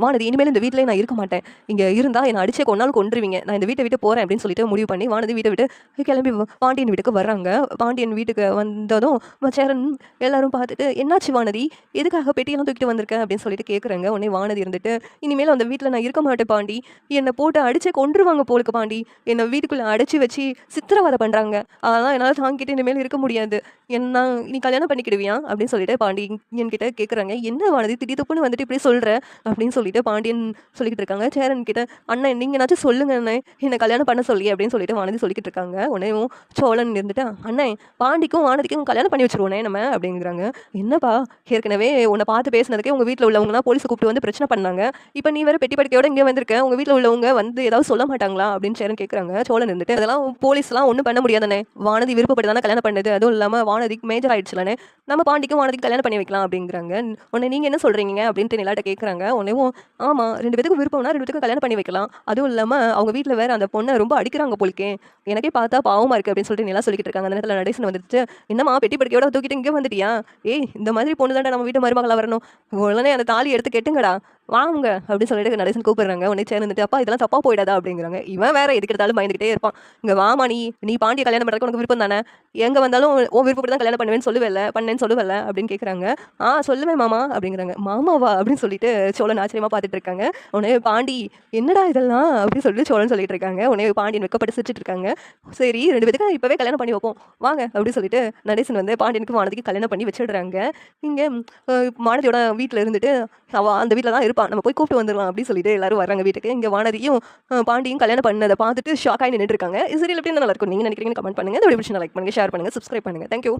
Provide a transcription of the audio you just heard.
வானதி இனிமேல் இந்த வீட்டிலே நான் இருக்க மாட்டேன். இங்கே இருந்தால் என்னை அடிச்சே கொண்டாலும் கொண்டுருவீங்க நான் இந்த வீட்டை விட்டு போகிறேன் அப்படின்னு சொல்லிட்டு முடிவு பண்ணி வானதி வீட்டை விட்டு கிளம்பி பாண்டியன் வீட்டுக்கு வர்றாங்க. பாண்டியன் வீட்டுக்கு வந்ததும் ம- சேரன் எல்லாரும் பார்த்துட்டு என்னாச்சு வானதி எதுக்காக பெட்டியெல்லாம் தூக்கிட்டு வந்திருக்க? அப்படின்னு சொல்லிட்டு கேட்குறாங்க உடனே வானதி இருந்துட்டு இனிமேல் அந்த வீட்டில் நான் இருக்க மாட்டேன் பாண்டி. என்னை போட்டு அடிச்சே கொண்டுருவாங்க போலுக்கு பாண்டி. என்னை வீட்டுக்குள்ளே அடைச்சி வச்சு சித்திரவதை பண்ணுறாங்க அதெல்லாம் என்னால் தாங்கிட்டு இனிமேல் இருக்க முடியாது. என்ன நீ கல்யாணம் பண்ணிக்கிடுவியா? அப்படின்னு சொல்லிட்டு பாண்டி என்கிட்ட கேட்குறாங்க என்ன வானதி திடீர் தப்புன்னு வந்துட்டு இப்படி சொல்கிற அப்படின்னு சொல்லி சொல்லிட்டு பாண்டியன் சொல்லிக்கிட்டு இருக்காங்க. சேரன் கிட்ட அண்ணன் நீங்க ஏதாச்சும் சொல்லுங்க அண்ணன் என்னை கல்யாணம் பண்ண சொல்லி அப்படின்னு சொல்லிட்டு வானதி சொல்லிக்கிட்டு இருக்காங்க. உடனேவும் சோழன் இருந்துட்டு அண்ணன் பாண்டிக்கும் வானதிக்கும் கல்யாணம் பண்ணி வச்சிருவோனே நம்ம அப்படிங்கிறாங்க. என்னப்பா ஏற்கனவே உன்னை பார்த்து பேசினதுக்கே உங்க வீட்டில் உள்ளவங்கலாம் போலீஸ் கூப்பிட்டு வந்து பிரச்சனை பண்ணாங்க. இப்போ நீ வேற பெட்டி படுக்கையோட இங்கே வந்திருக்க. உங்க வீட்டில் உள்ளவங்க வந்து ஏதாவது சொல்ல மாட்டாங்களா? அப்படின்னு சேரன் கேட்குறாங்க சோழன் இருந்துட்டு அதெல்லாம் போலீஸ்லாம் ஒன்றும் பண்ண முடியாதானே வானதி விருப்பப்பட்டு தானே கல்யாணம் பண்ணது. அதுவும் இல்லாமல் வானதிக்கு மேஜர் ஆயிடுச்சுலானே நம்ம பாண்டிக்கும் வானதிக்கு கல்யாணம் பண்ணி வைக்கலாம் அப்படிங்கிறாங்க. உன்னை நீங்கள் என்ன சொல்கிறீங்க அப்படின்ட்டு நிலாட்ட கேட்குறாங்க உன்னையும் ஆமாம் ரெண்டு பேத்துக்கும் விருப்பம்னா ரெண்டு பேத்துக்கும் கல்யாணம் பண்ணி வைக்கலாம். அதுவும் இல்லாமல் அவங்க வீட்டில் வேறு அந்த பொண்ணை ரொம்ப அடிக்கிறாங்க போலிக்கே. எனக்கே பார்த்தா பாவமாக இருக்கு அப்படின்னு சொல்லிட்டு நிலா சொல்லிட்டு இருக்காங்க. அந்த நேரத்தில் நடேசன் வந்துட்டு என்னம்மா பெட்டி படுக்கையோட தூக்கிட்டு இங்கே வந்துட்டியா? ஏய் இந்த மாதிரி பொண்ணு தாண்டா நம்ம வீட்டு மருமகளாக வரணும். உடனே அந்த தாலி எடுத்து கெட்டுங்கடா. வாங்க அப்படின்னு சொல்லிட்டு நடேசன் கூப்பிடுறாங்க. உடனே சேர்ந்துட்டு அப்பா இதெல்லாம் தப்பா போயிடாதா? அப்படிங்கிறாங்க. இவன் வேற எதுக்கு எடுத்தாலும் பயந்துகிட்டே இருப்பான். இங்க வாமா நீ நீ பாண்டிய கல்யாணம் பண்ணுறதுக்கு உனக்கு விருப்பம் தானே? எங்க வந்தாலும் உன் விருப்பப்படி தான் கல்யாணம் பண்ணுவேன்னு சொல்லுவேல்ல பண்ணேன்னு சொல்லுவல அப்படின்னு கேட்குறாங்க ஆ சொல்லுவேன் மாமா அப்படிங்கிறாங்க. மாமாவா? அப்படின்னு சொல்லிட்டு சோழன் ஆச்சரியமா பார்த்துட்டு இருக்காங்க. உடனே பாண்டி என்னடா இதெல்லாம்? அப்படின்னு சொல்லிட்டு சோழன் சொல்லிட்டு இருக்காங்க. உடனே பாண்டியன் வெக்கப்பட்டு சிரிச்சிட்டு இருக்காங்க. சரி ரெண்டு பேத்துக்கும் இப்பவே கல்யாணம் பண்ணி வைப்போம். வாங்க அப்படின்னு சொல்லிட்டு நடேசன் வந்து பாண்டியனுக்கு வானதிக்கு கல்யாணம் பண்ணி வச்சிடுறாங்க. இங்கே வானதியோட வீட்டில் இருந்துட்டு அவ அந்த வீட்டில் தான் இருப்பான் நம்ம போய் கூப்பிட்டு வந்துடலாம் அப்படின்னு சொல்லிட்டு எல்லாரும் வராங்க வீட்டுக்கு. இங்கே வானதியும் பாண்டியும் கல்யாணம் பண்ணதை பார்த்துட்டு ஷாக் ஆகி நின்றுட்டு இருக்காங்க. இது சரி எப்படி நல்லா இருக்கும்? நீங்கள் நினைக்கிறீங்கன்னு கமெண்ட் பண்ணுங்க. இந்த வீடியோ லைக் பண்ணுங்க ஷேர் பண்ணுங்க சப்ஸ்கிரைப் பண்ணுங்க. Thank you